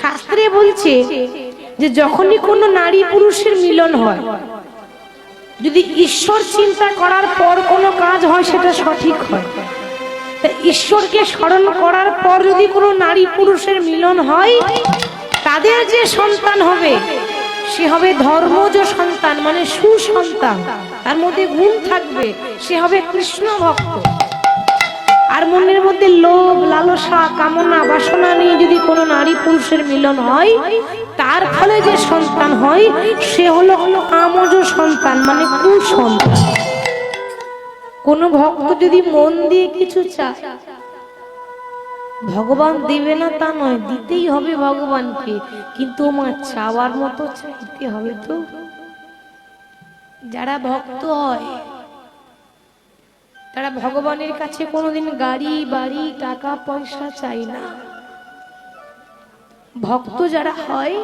শাস্ত্রে বলছে যে যখনই কোনো নারী পুরুষের মিলন হয়, যদি ঈশ্বর চিন্তা করার পর কোনো কাজ হয়, সেটা সঠিক হয়। ঈশ্বরকে স্মরণ করার পর যদি কোনো নারী পুরুষের মিলন হয়, তাদের যে সন্তান হবে, সে হবে ধর্মজ সন্তান মানে সুসন্তান। তার মধ্যে গুণ থাকবে, সে হবে কৃষ্ণ ভক্ত আর মনের মধ্যে লোভ, লালসা, কামনা, বাসনা নিয়ে যদি কোনো নারী পুরুষের মিলন হয়, তার ফলে যে সন্তান হয়, সে হলো হলো আমজ সন্তান মানে কুসন্তান। কোন ভক্ত যদি মন দিয়ে কিছু চায়, ভগবান দেবে না তা নয়, দিতেই হবে ভগবানকে, কিন্তু আমার চাওয়ার মতো চাইতে হবে তো। যারা ভক্ত হয় তারা ভগবানের কাছে কোনোদিন গাড়ি, বাড়ি, টাকা, পয়সা চাই না। ভক্ত যারা হয়,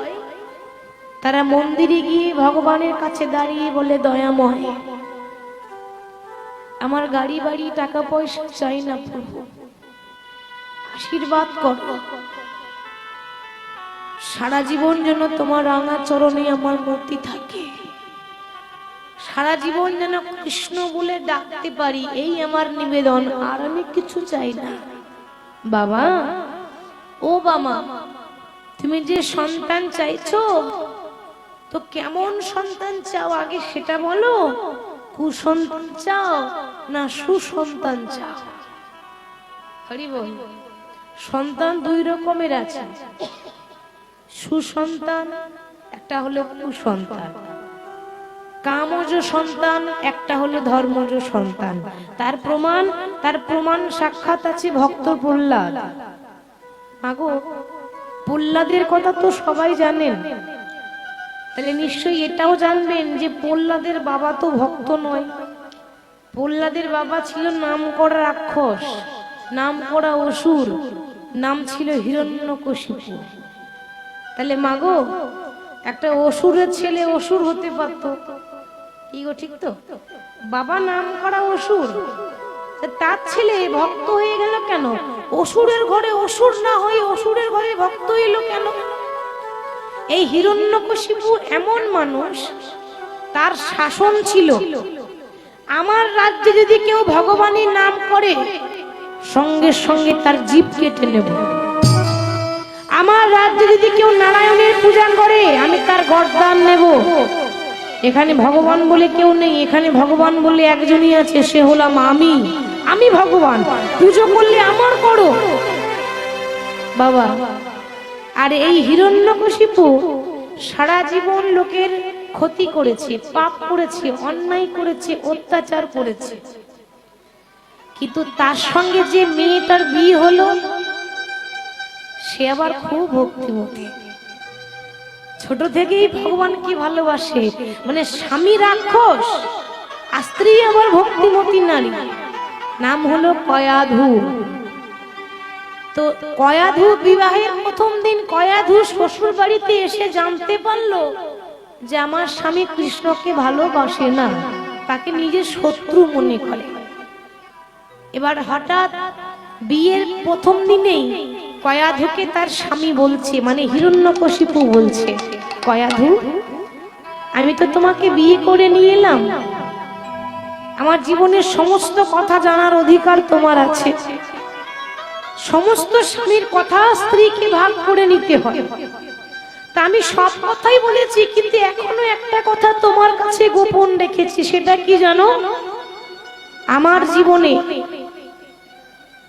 তারা মন্দিরে গিয়ে ভগবানের কাছে দাঁড়িয়ে বলে, দয়াময়, আমার গাড়ি, বাড়ি, টাকা, পয়সা চাই না প্রভু। আশীর্বাদ কর। সারা জীবন যেন তোমার রাঙা চরণে আমার মূর্তি থাকে। সারা জীবন যেন কৃষ্ণ বলে ডাকতে পারি, এই আমার নিবেদন, আর আমি কিছু চাই না। বাবা, ও বাবা, তুমি যে সন্তান চাইছো, তো কেমন সন্তান চাও আগে সেটা বলো? কুসন্তান চাও না সুসন্তান চাও? হরি বল, সন্তান দুই রকমের আছে। সুসন্তান, একটা হলো কুসন্তান। কামজ সন্তান, একটা হলো ধর্মজ সন্তান। তার প্রমাণ তার প্রমাণ সাক্ষাৎ আছে ভক্ত প্রহ্লাদ। আগো প্রহ্লাদের কথা তো সবাই জানেন। তাহলে নিশ্চয়ই এটাও জানবেন যে প্রহ্লাদের বাবা তো ভক্ত নয়। প্রহ্লাদের বাবা ছিল নাম করা রাক্ষস, নাম করা অসুর, নাম ছিল হিরণ্যকশিপু তাহলে মাগো, একটা অসুরের ছেলে অসুর হতে পারত। কি ঠিক তো? বাবা নাম করা অসুর। তার ছেলে ভক্ত হয়ে গেল কেন? অসুরের ঘরে অসুর না হয়ে অসুরের ঘরে ভক্ত এলো কেন? এই হিরণ্যকশিপু এমন মানুষ, তার শাসন ছিল। আমার রাজ্যে যদি কেউ ভগবানের নাম করে, সঙ্গে সঙ্গে তার জীব কেটে নেব। আমার রাজ্যে যদি কেউ নারায়ণের পূজা করে, আমি তার গরদান নেব। এখানে ভগবান বলে কেউ নেই, এখানে ভগবান বলে একজনই আছে, সে হলাম আমি। আমি ভগবান, পুজো করলে আমার করো। বাবা, আর এই হিরণ্যকশিপু সারা জীবন লোকের ক্ষতি করেছে, পাপ করেছে, অন্যায় করেছে, অত্যাচার করেছে। কিন্তু তার সঙ্গে যে মেয়েটার বিয়ে হলো, সে আবার খুব ভক্তিমতী। ছোট থেকেই ভগবানকে ভালোবাসে? মানে স্বামী রাক্ষস, আর স্ত্রী আবার ভক্তিমতী নারী। নাম হলো কয়াধু। তো কয়াধু বিবাহের প্রথম দিন কয়াধু শ্বশুর বাড়িতে এসে জানতে পারল যে আমার স্বামী কৃষ্ণকে ভালোবাসে না, তাকে নিজের শত্রু মনে করে। এবার হঠাৎ বিয়ের প্রথম দিনেই কয়াধুকে তার স্বামী বলছে মানে হিরণ্যকশিপু বলছে, কয়াধু, আমি তো তোমাকে বিয়ে করে নিয়ে এলাম। আমার জীবনের সমস্ত কথা জানার অধিকার তোমার আছে। সমস্ত স্বামীর কথা স্ত্রীকে ভাগ করে নিতে হয়। তা আমি সব কথাই বলেছি, কিন্তু এখনও একটা কথা তোমার কাছে গোপন রেখেছি, সেটা কি জানো? আমার জীবনে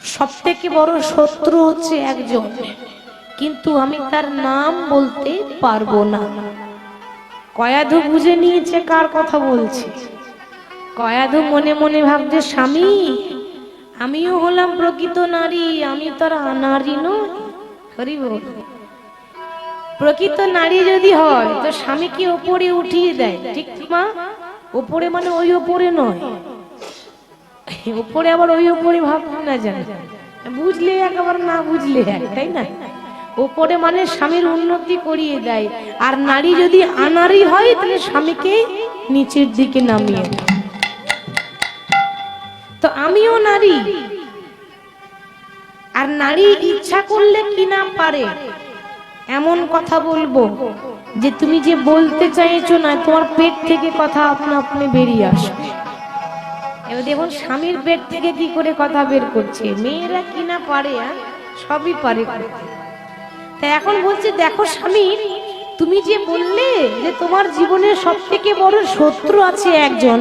সব থেকে বড় শত্রু হচ্ছে একজন। কিন্তু আমি তার নাম বলতে পারব না। কয়াধু বুঝে নিয়েছে কার কথা বলছি। কয়াধু মনে মনে ভাবছে, স্বামী, আমিও হলাম প্রকৃত নারী, আমি তার নারী নই। প্রকৃত নারী যদি হয়, তো স্বামীকে ওপরে উঠিয়ে দেয়, ঠিক মা? ওপরে মানে ওই ওপরে নয়। উপরে আবার ওই উপরে ভাবতে না জানে বুঝলে এক আবার না বুঝলে এক, তাই না? উপরে মানে স্বামীর উন্নতি করিয়ে দেয়। আর নারী যদি আনারি হয়, তাহলে স্বামীকে নিচের দিকে নামিয়ে তো আমিও নারী। আর নারী ইচ্ছা করলে কি না পারে? এমন কথা বলব যে তুমি যে বলতে চাইছো না, তোমার পেট থেকে কথা আপনা আপনি বেরিয়ে আসবে। এবার দেখুন স্বামীর পেট থেকে কি করে কথা বের করছে? মেয়েরা কি না পারে? সবই পারে তা এখন বলছে, দেখো স্বামী, তুমি যে বললে যে তোমার জীবনের সব থেকে বড় শত্রু আছে একজন,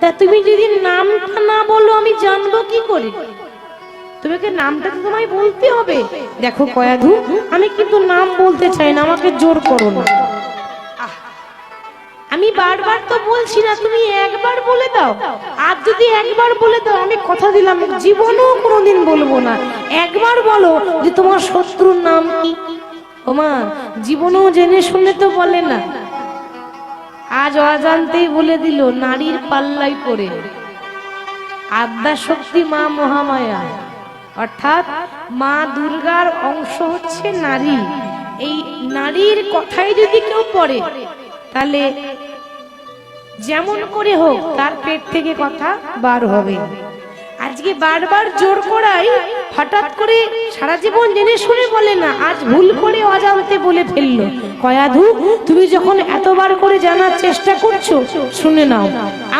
তা তুমি যদি নামটা না বলো, আমি জানব কি করে? তোমাকে নামটা তো তোমায় বলতে হবে। দেখো কয়াধু আমি কিন্তু নাম বলতে চাই না, আমাকে জোর করো না। আমি বারবার তো বলছি না, তুমি একবার বলে দাও। আর যদি একবার বলে দাও আমি কথা দিলাম, জীবনেও কোনোদিন বলব না। একবার বলো যে তোমার শত্রুর নাম কি? ওমা, জীবনেও জেনে শুনে তো বলে না। আজ অজান্তেই বলে দিল, নারীর পাল্লাই পড়ে। আদ্যা শক্তি মা মহামায়া। অর্থাৎ মা দুর্গার অংশ হচ্ছে নারী। এই নারীর কথাই যদি কেউ পড়ে তাহলে যেমন করে হোক তার পেট থেকে কথা বার হবে। আজকে বারবার জোর করাই হঠাৎ করে সারা জীবন জেনে শুনে বলে না, আজ ভুল করে অজান্তে বলে ফেলল। কয়াধু তুমি যখন এতবার করে জানার চেষ্টা করছ, শুনে নাও।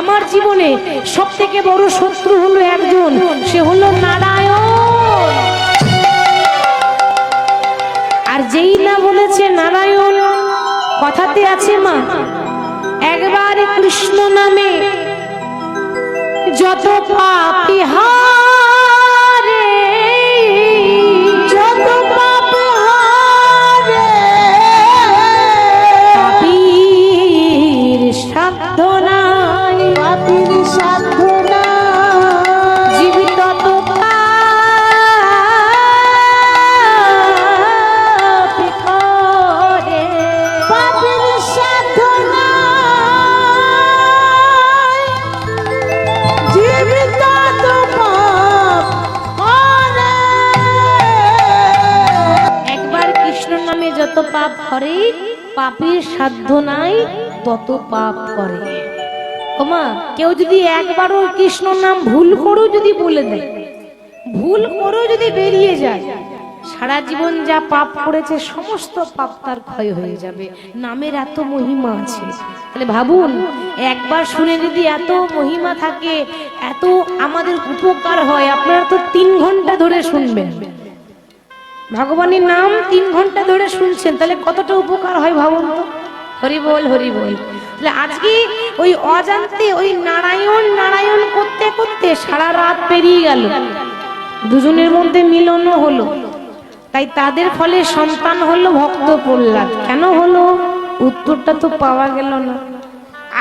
আমার জীবনে সব থেকে বড় শত্রু হলো একজন, সে হলো নারায়ণ। আর যেই না বলেছে নারায়ণ কথাতে আছে মা একবার কৃষ্ণ নামে যত পাপি হারে করে পাপের সাধ্য নাই, তত পাপ করে। ওমা, কেউ যদি একবারও কৃষ্ণ নাম ভুল করেও যদি বলে দেয়, ভুল করেও যদি বেরিয়ে যায়, সারা জীবন যা পাপ করেছে, সমস্ত পাপ তার ক্ষয় হয়ে যাবে। নামের এত মহিমা আছে। তাহলে ভাবুন, একবার শুনে যদি এত মহিমা থাকে, এত আমাদের উপকার হয়, আপনারা তো তিন ঘণ্টা ধরে শুনবেন। ভগবানের নাম তিন ঘণ্টা ধরে শুনছেন, তাহলে কতটা উপকার হয় ভাবুন তো? হরি বল হরি বল তাহলে আজকে ওই অজান্তে ওই নারায়ণ নারায়ণ করতে করতে সারা রাত পেরিয়ে গেল। দুজনের মধ্যে মিলনও হলো। তাই তাদের ফলে সন্তান হলো ভক্ত প্রহ্লাদ। কেন হলো? উত্তরটা তো পাওয়া গেল না।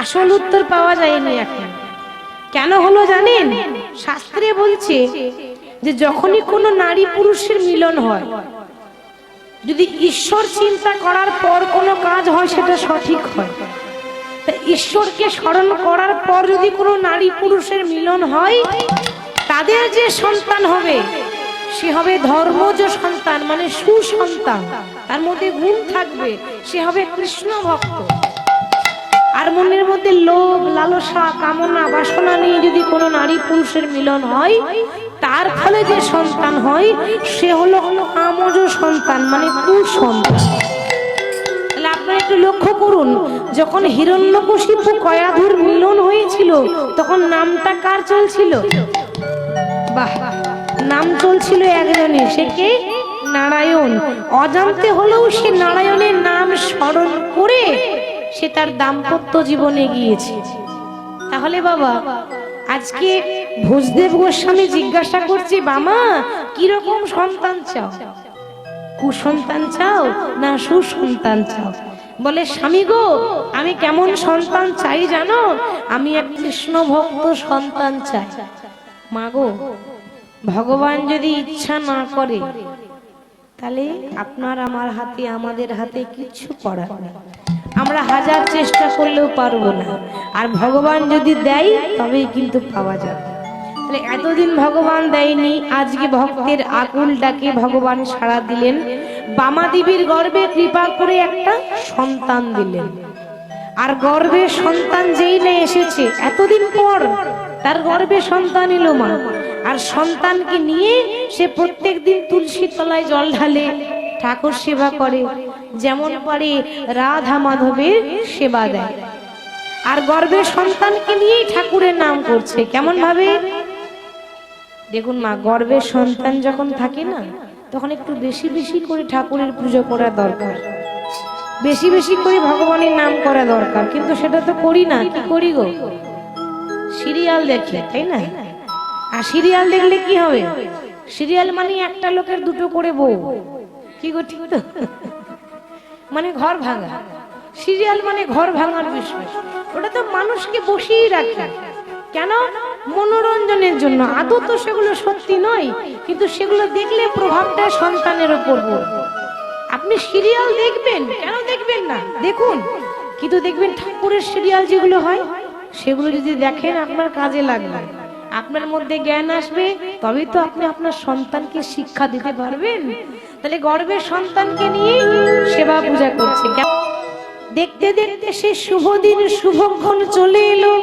আসল উত্তর পাওয়া যায়নি এখন। কেন হলো জানেন? শাস্ত্রে বলছে যে যখনই কোনো নারী পুরুষের মিলন হয়, যদি ঈশ্বর চিন্তা করার পর কোনো কাজ হয়, সেটা সঠিক হয়। তা ঈশ্বরকে স্মরণ করার পর যদি কোনো নারী পুরুষের মিলন হয়, তাদের যে সন্তান হবে, সে হবে ধর্মজ সন্তান মানে সুসন্তান। তার মধ্যে গুণ থাকবে, সে হবে কৃষ্ণ ভক্ত আর মনের মধ্যে লোভ, লালসা, কামনা, বাসনা নিয়ে যদি কোনো নারী পুরুষের মিলন হয়, তার ফলে যে সন্তান হয়, সে হলো আমজ সন্তান মানে কুসন্তান আপনারা একটু লক্ষ্য করুন, যখন হিরণ্যকশিপু কয়াধুর মিলন হয়েছিল, তখন নামটা কার চলছিল? বাহ, নাম চলছিল একজনের সে কে? নারায়ণ। অজান্তে হলেও সে নারায়ণের নাম স্মরণ করে সে তার দাম্পত্য জীবনে গিয়েছে। তাহলে বাবা, আজকে ভোজদেব গোস্বামী জিজ্ঞাসা করছে, বামা, কীরকম সন্তান চাও? কুসন্তান চাও না সুসন্তান চাও? বলে, স্বামী গো, আমি কেমন সন্তান চাই জানো? আমি এক কৃষ্ণ ভক্ত সন্তান চাই। মা গো, ভগবান যদি ইচ্ছা না করে, তাহলে আপনার আমার হাতে, আমাদের হাতে কিচ্ছু করার আমরা হাজার চেষ্টা করলেও পারব না। আর ভগবান যদি দেয়, তবেই কিন্তু পাওয়া যাবে। তাহলে এতদিন ভগবান দেয়নি, আজকে ভক্তের আকুল ডাকে ভগবান সাড়া দিলেন। বামা দেবীর গর্ভে কৃপা করে একটা সন্তান দিলেন। আর গর্ভে সন্তান যেই না এসেছে, এতদিন পর তার গর্ভে সন্তান এলো মা। আর সন্তানকে নিয়ে সে প্রত্যেক দিন তুলসী তলায় জল ঢালে ঠাকুর সেবা করে। যেমন পারে রাধা মাধবের সেবা দেয়। আর গর্ভের সন্তানকে নিয়েই ঠাকুরের নাম করছে, কেমন ভাবে? দেখুন মা গর্ভের সন্তান যখন থাকে না, তখন একটু বেশি বেশি করে ঠাকুরের পুজো করা দরকার। বেশি বেশি করে ভগবানের নাম করা দরকার, কিন্তু সেটা তো করি না, কি করি গো? সিরিয়াল দেখি, তাই না? আর সিরিয়াল দেখলে কি হবে? সিরিয়াল মানে একটা লোকের দুটো করে বউ। কি গো ঠিক তো? মানে ঘর ভাঙা। সিরিয়াল মানে ঘর ভাঙার বিষয়। ওটা তো মানুষকে বসিয়ে রাখে। কেন? মনোরঞ্জনের জন্য। আদৌ তো সেগুলো সত্যি নয়, কিন্তু সেগুলো দেখলে প্রভাবটা সন্তানের ওপর পড়বে। আপনি সিরিয়াল দেখবেন? কেন দেখবেন না? দেখুন। কিন্তু দেখবেন ঠাকুরের সিরিয়াল যেগুলো হয়, সেগুলো যদি দেখেন, আপনার কাজে লাগবে। আপনার মধ্যে জ্ঞান আসবে তবেই তো আপনি আপনার সন্তানকে শিক্ষা দিতে পারবেন। তাহলে গর্বের সন্তানকে নিয়ে সেবা পূজা করছে। দেখতে দেখতে সে শুভ দিন শুভক্ষণ চলে এলো।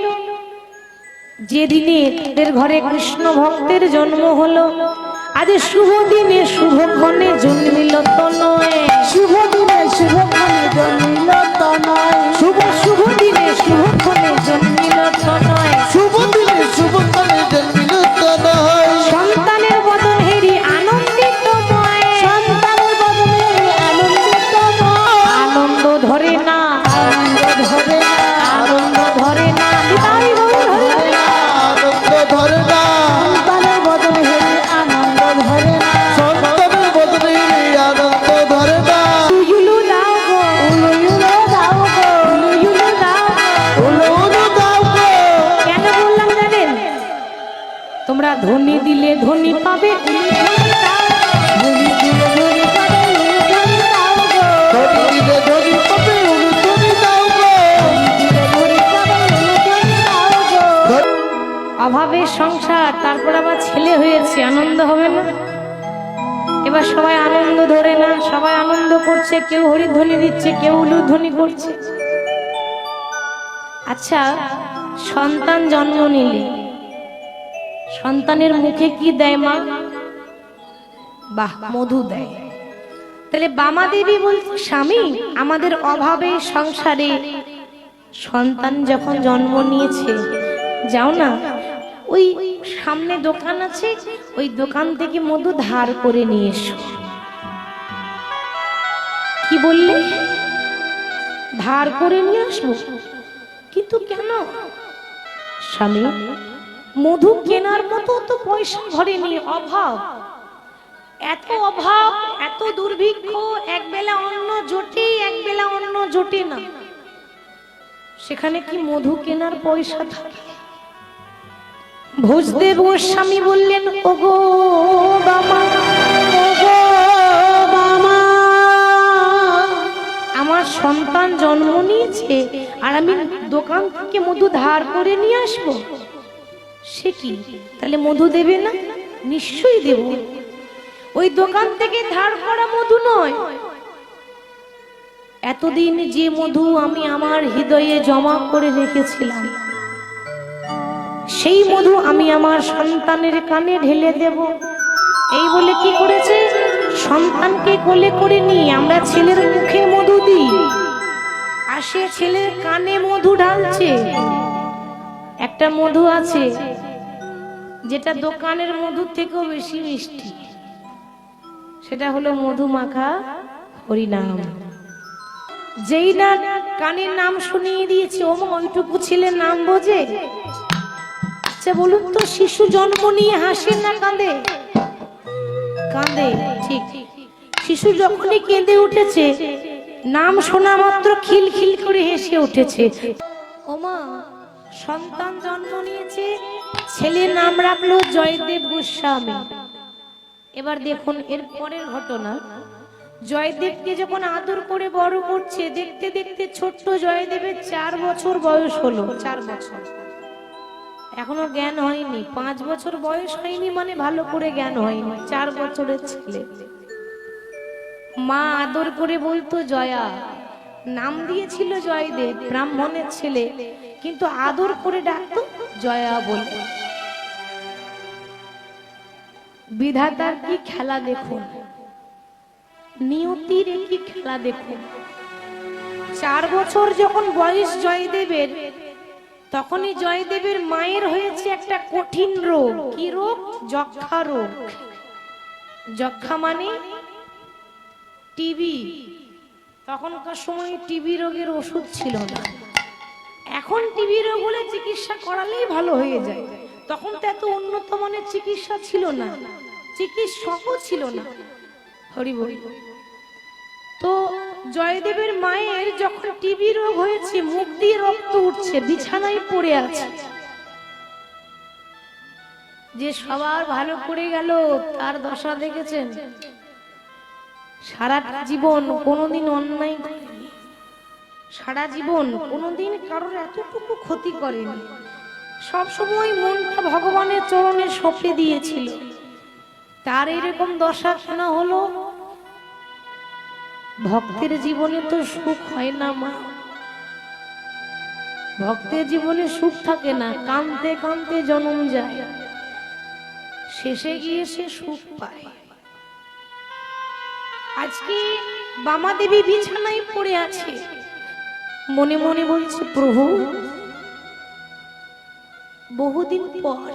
যেদিনে এদের ঘরে কৃষ্ণ ভক্তের জন্ম হলো আজ শুভ দিনে শুভক্ষণে জন্মিল তনয়। শুভ দিনে শুভক্ষণে জন্মিল তনয়। শুভ শুভ দিনে শুভক্ষণে জন্মিল ধনী দিলে উলুধনী পাবে। গো অভাবের সংসার, তারপর আবার ছেলে হয়েছে, আনন্দ হবে না। এবার সবাই আনন্দ ধরে না, সবাই আনন্দ করছে, কেউ হরিধ্বনি দিচ্ছে, কেউ উলুধ্বনি করছে। আচ্ছা সন্তান জন্ম নিলে সন্তানের মুখে কি দেয় মা? বাহ, মধু দেয়। তাহলে বামা দেবী বলছে, স্বামী, আমাদের অভাবে সংসারে সন্তান যখন জন্ম নিয়েছে, যাও না, ওই সামনে দোকান আছে, ওই দোকান থেকে মধু ধার করে নিয়ে এসো। কি বললে? ধার করে নিয়ে আসব, কিন্তু কেন? স্বামী মধু কেনার মতো তো পয়সা ঘরে নেই, অভাব। এত অভাব, এত দুর্ভিক্ষ এক বেলা অন্ন জোটে এক বেলা অন্ন জোটে না। সেখানে কি মধু কেনার পয়সা থাকে? ভোজদেব গোস্বামী বললেন, ওগো বামা ওগো বামা আমার সন্তান জন্ম নিয়েছে, আর আমি দোকান থেকে মধু ধার করে নিয়ে আসব? সে কি? তাহলে মধু দেবে না? নিশ্চয়ই দেব। ওই দোকান থেকে ধার করা মধু নয়। এতদিন যে মধু আমি আমার হৃদয়ে জমা করে রেখেছিলাম, সেই মধু আমি আমার সন্তানের কানে ঢেলে দেব। এই বলে কি করেছে? সন্তানকে কোলে করে নিয়ে আমরা ছেলের মুখে মধু দিই, আর সে ছেলের কানে মধু ঢালছে। একটা মধু আছে যেটা দোকানের মধুর থেকেও বেশি মিষ্টি সেটা হলো মধু মাখা হরিনাম। যেই না কানের নাম শুনিয়ে দিয়েছে ও মা, ওইটুকু ছেলের নাম বোঝে? আচ্ছা বলুন তো শিশু জন্ম নিয়ে হাসে না কাঁদে? কাঁদে ঠিক। শিশু যখনই কেঁদে উঠেছে নাম শোনা মাত্র খিল খিল করে হেসে উঠেছে। ওমা সন্তান জন্ম নিয়েছে ছেলে নাম রাখল জয়দেব গোস্বামী। এবার দেখুন এর পরের ঘটনা। জয়দেবকে যখন আদর করে বড় করছে, দেখতে দেখতে ছোট্ট জয়দেবের চার বছর বয়স হলো, চার বছর। এখনও জ্ঞান হয়নি, পাঁচ বছর বয়স হয়নি মানে ভালো করে জ্ঞান হয়নি, চার বছরের ছেলে। মা আদর করে বলতো, জয়া। নাম দিয়েছিল জয়দেব, ব্রাহ্মণের ছেলে। কিন্তু আদর করে ডাকতো জয়া বলে বিধাতার কি খেলা দেখুন? নিয়তির কি খেলা দেখুন? চার বছর যখন বয়স জয়দেবের, তখনই জয়দেবের মায়ের হয়েছে একটা কঠিন রোগ। কি রোগ? যক্ষা রোগ। যক্ষা মানে টিবি। তখনকার সময় টিবি রোগের ওষুধ ছিল না। এখন টিবি রোগ চিকিৎসা করালেই ভালো হয়ে যায়। তখন তো এত উন্নত মানের চিকিৎসা ছিল না। চিকিৎসকও ছিল না। হরি বল। তো জয়দেবের মায়ের যখন টিবি রোগ হয়েছে, মুখ দিয়ে রক্ত উঠছে, বিছানায় পড়ে আছে। যে সবার ভালো করে গেল, তার দশা দেখেছেন? সারা জীবন কোনোদিন অন্যায় করেনি সারা জীবন, কোনোদিন কারোর এতটুকু ক্ষতি করেনি। সবসময় মনটা ভগবানের চরণে সঁপে দিয়েছিল। তার এরকম দশা কেন হলো, ভক্তের জীবনে তো সুখ হয় না মা। ভক্তের জীবনে সুখ থাকে না কানতে কানতে জন্ম যায়। শেষে গিয়ে সে সুখ পায়। আজকে বামাদেবী বিছানায় পড়ে আছে। মনে মনে বলছে, প্রভু, বহুদিন পর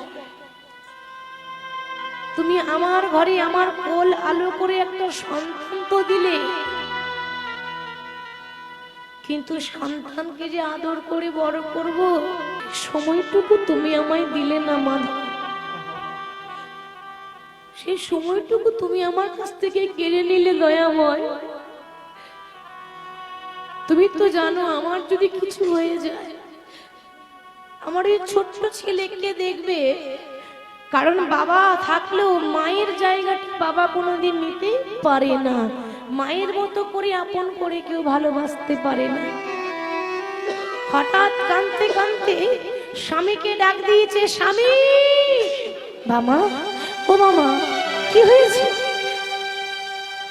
তুমি আমার ঘরে আমার কোল আলো করে একটা সন্তান তো দিলে। কিন্তু সন্তানকে যে আদর করে বড় করব সময়টুকু তুমি আমায় দিলে না মাধব সেই সময়টুকু তুমি আমার কাছ থেকে কেড়ে নিলে, দয়াময়। তুমি তো জানো আমার যদি কিছু হয়ে যায়, আমার এই ছোট্ট ছেলেকে দেখবে। কারণ বাবা থাকলেও মায়ের জায়গাটি বাবা কোনোদিন নিতে পারে না। মায়ের মতো করে আপন করে কেউ ভালোবাসতে পারে না। হঠাৎ কানতে কানতে স্বামীকে ডাক দিয়েছে, স্বামী! বাবা, ও মামা কি হয়েছে?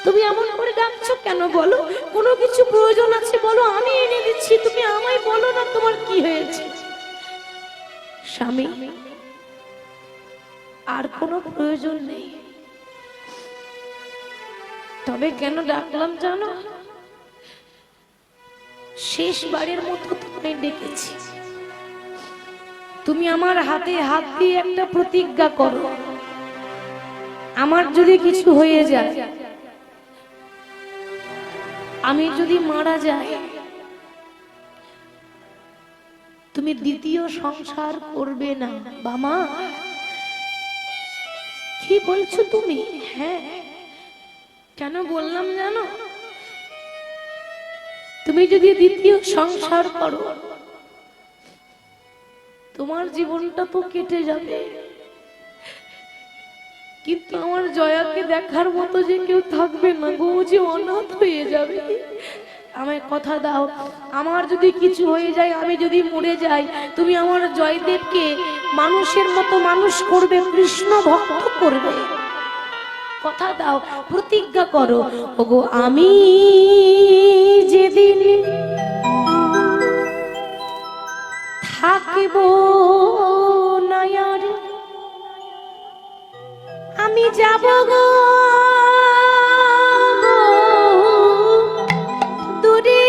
তুমি এমন করে ডাকছো কেন বলো? কোনো কিছু প্রয়োজন আছে বলো? আমি এনে দিচ্ছি, তুমি আমায় বলো না তোমার কি হয়েছে। স্বামী, আর কোনো প্রয়োজন নেই। তবে কেন ডাকলাম জানো? শেষবারের মতো তোমায় ডেকেছি। তুমি আমার হাতে হাত দিয়ে একটা প্রতিজ্ঞা করো। আমার যদি কিছু হয়ে যায় আমি যদি মারা যাই, তুমি দ্বিতীয় সংসার করবে না বামা কি বলছো তুমি? হ্যাঁ। কেন বললাম জানো? তুমি যদি দ্বিতীয় সংসার করো, তোমার জীবনটা তো কেটে যাবে। কিন্তু আমার জয়াকে দেখার মতো যে কেউ থাকবে না গো, যে অনাথ হয়ে যাবে। আমায় কথা দাও, আমার যদি কিছু হয়ে যায়, আমি যদি মরে যাই, তুমি আমার জয়দেবকে মানুষের মতো মানুষ করবে, কৃষ্ণ ভক্ত করবে। কথা দাও, প্রতিজ্ঞা করো, ওগো, আমি যেদিন থাকিব যাব গো। দূরে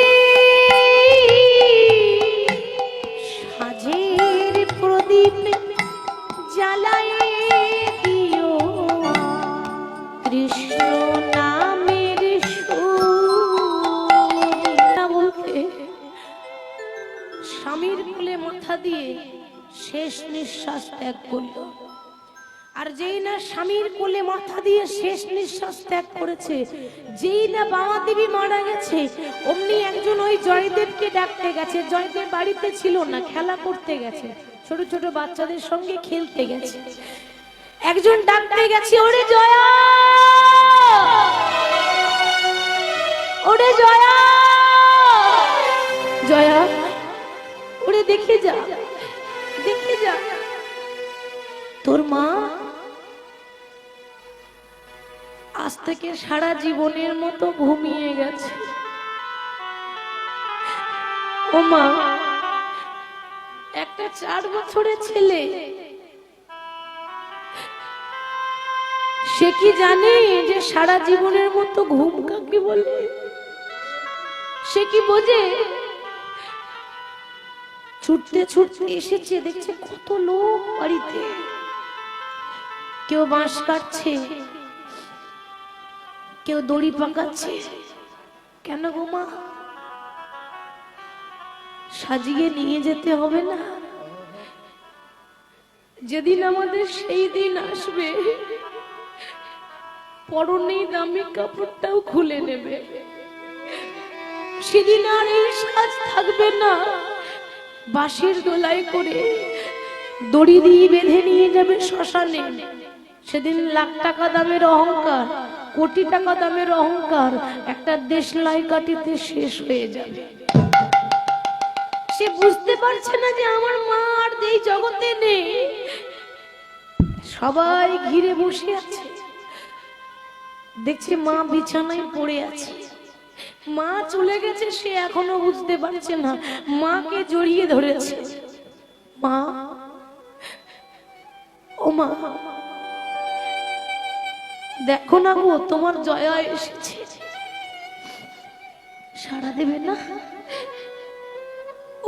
সাজের প্রদীপ জ্বালায় দিও। কৃষ্ণ নামের স্বামীর কোলে মাথা দিয়ে শেষ নিঃশ্বাস ত্যাগ করল। আর যেই না স্বামীর কোলে মাথা দিয়ে শেষ নিঃশ্বাস ত্যাগ করেছে, যেই না বাবা দেবী মারা গেছে, অমনি একজন ওই জয়দেবকে ডাকতে গেছে, জয়দেব বাড়িতে ছিল না, খেলা করতে গেছে, ছোট ছোট বাচ্চাদের সঙ্গে খেলতে গেছে। একজন ডাকতে গেছে, ওরে জয়া! ওরে জয়া! জয়া, ওরে দেখে যা দেখে যা। তোর মা আজ থেকে সারা জীবনের মতো ঘুমিয়ে গেছে। ও মা, একটা চার বছরের ছেলে। সে কি জানে যে সারা জীবনের মতো ঘুম কাকে বলে? সে কি বোঝে? ছুটতে ছুটতে এসেছে, দেখছে কত লোক বাড়িতে। কেউ বাঁশ কাটছে কেউ দড়ি পাকাচ্ছে? কেন গো মা? সাজিয়ে নিয়ে যেতে হবে না? যেদিন আমাদের সেই দিন আসবে, পরনেই দামি কাপড়টাও খুলে নেবে। সেদিন আর এই সাজ থাকবে না। বাঁশের দোলাই করে দড়ি দিয়ে বেঁধে নিয়ে যাবে শ্মশানে। সেদিন লাখ টাকা দামের অহংকার, কোটি টাকা দামের অহংকার, একটা দেশলাই কাটিতে শেষ হয়ে যাবে। সে বুঝতে পারছে না যে আমার মা আর এই জগতে নেই, সবাই ঘিরে বসে আছে। দেখছে মা বিছানায় পড়ে আছে। মা চলে গেছে, সে এখনও বুঝতে পারছে না মাকে জড়িয়ে ধরেছে। মা, ও মা দেখো না গো, তোমার জয়া এসেছে। সারা দেবে না?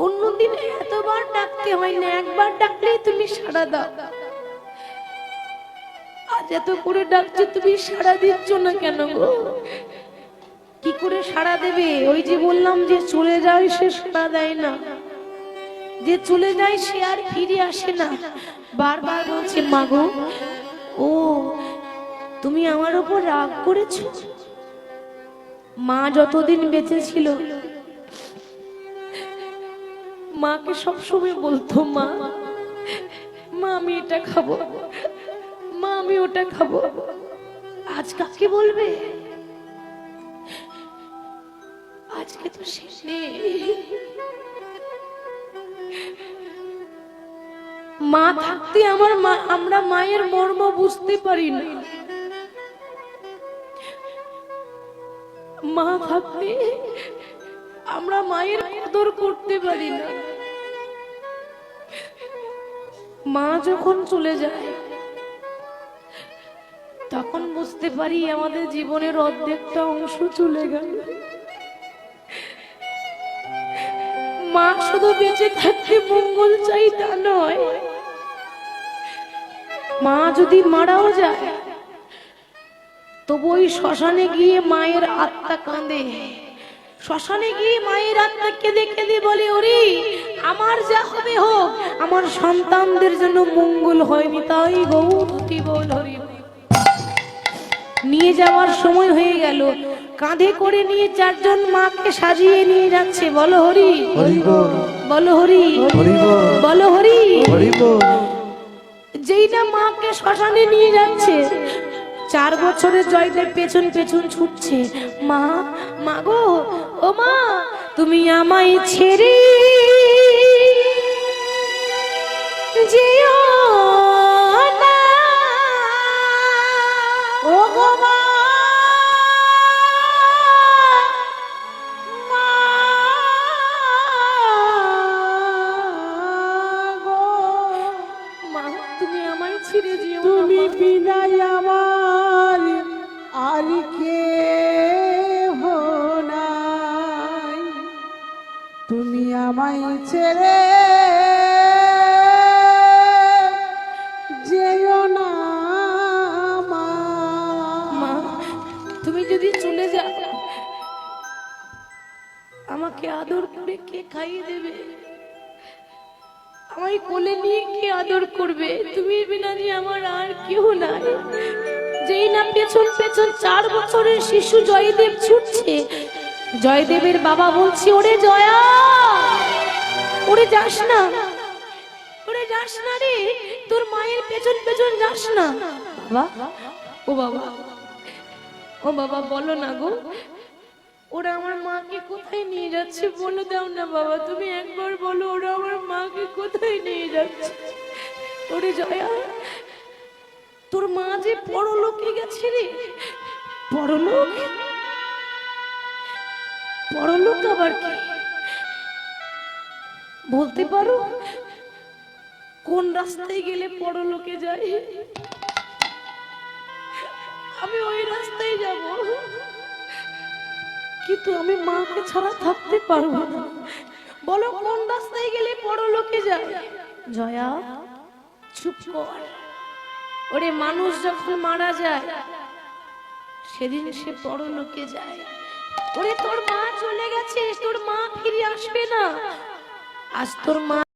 অন্যদিন এতবার ডাকতে হয় না, একবার ডাকলেই তুমি সাড়া দাও। আজ এত করে ডাকছো, তুমি সাড়া দিচ্ছ না কেন গো? কি করে সাড়া দেবে? ওই যে বললাম যে চলে যায় সে সাড়া দেয় না। যে চলে যায় সে আর ফিরে আসে না। বারবার বলছে মাগো ও তুমি আমার উপর রাগ করেছ? মা যতদিন বেঁচে ছিল, মাকে সবসময় বলতো, মা মা, আমি এটা খাব, মা, আমি ওটা খাব। আজ কাকে বলবে? আজকে তো শেষ মা থাকতে আমার মা, আমরা মায়ের মর্ম বুঝতে পারি না। মা থাকতে আমরা মায়ের কদর করতে পারি না। মা যখন চলে যায়, তখন বুঝতে পারি আমাদের জীবনের অর্ধেকটা অংশ চলে গেল। মা শুধু বেঁচে থাকতে মঙ্গল চাই তা নয়, মা যদি মারাও যায় তবু ওই শ্মশানে গিয়ে মায়ের আত্মা কাঁদে। শ্মশানে গিয়ে মায়ের আত্মা কেঁদে কেঁদে বলে ওরে আমার যা হবে হোক আমার সন্তানদের জন্য মঙ্গল হয়নি তাই গৌরী বল হরি নিয়ে যাওয়ার সময় হয়ে গেল। কাঁধে করে নিয়ে চারজন মাকে সাজিয়ে নিয়ে যাচ্ছে। বলো হরি। বলো। হরি। বলো। হরি। হরিবল যেই না মাকে শ্মশানে নিয়ে যাচ্ছে চার বছরের জয়দেব পেছন পেছন ছুটছে। মা মা গো, ও মা, তুমি আমায় ছেড়ে যেও আমায় ছেড়ে যেও না তুমি যদি চলে যাও, আমাকে আদর করে কে খাইয়ে দেবে? আমায় কোলে নিয়ে কে আদর করবে? তুমি বিনা যে আমার আর কেউ নাই। যেই না পেছন পেছন চার বছরের শিশু জয়দেব ছুটছে, জয়দেবের বাবা বলছি, ওরে জয়া! ওরে যাস না। ওরে যাস না রে, তোর মায়ের পেছন পেছন যাস না। বাবা, ও বাবা ও বাবা বলো না গো, ওরা আমার মাকে কোথায় নিয়ে যাচ্ছে বলে দাও না বাবা, তুমি একবার বলো ওরা আমার মাকে কোথায় নিয়ে যাচ্ছে। ওরে জয়া, তোর মা যে পরলোকে গেছে রে পরলোক পরলোক আবার কি? বলতে পারো? কোন রাস্তায় গেলে পরলোকে যায়? আমি ওই রাস্তায় যাব। কিন্তু আমি মাকে ছাড়া থাকতে পারব না। বলো, কোন রাস্তায় গেলে বড় লোকে যায়? জয়া, চুপ কর। ওরে মানুষ যখন মারা যায়, সেদিন সে বড় লোকে যায়। ওরে তোর মা চলে গেছে, তোর মা ফিরে আসবে না। আজ তোর মা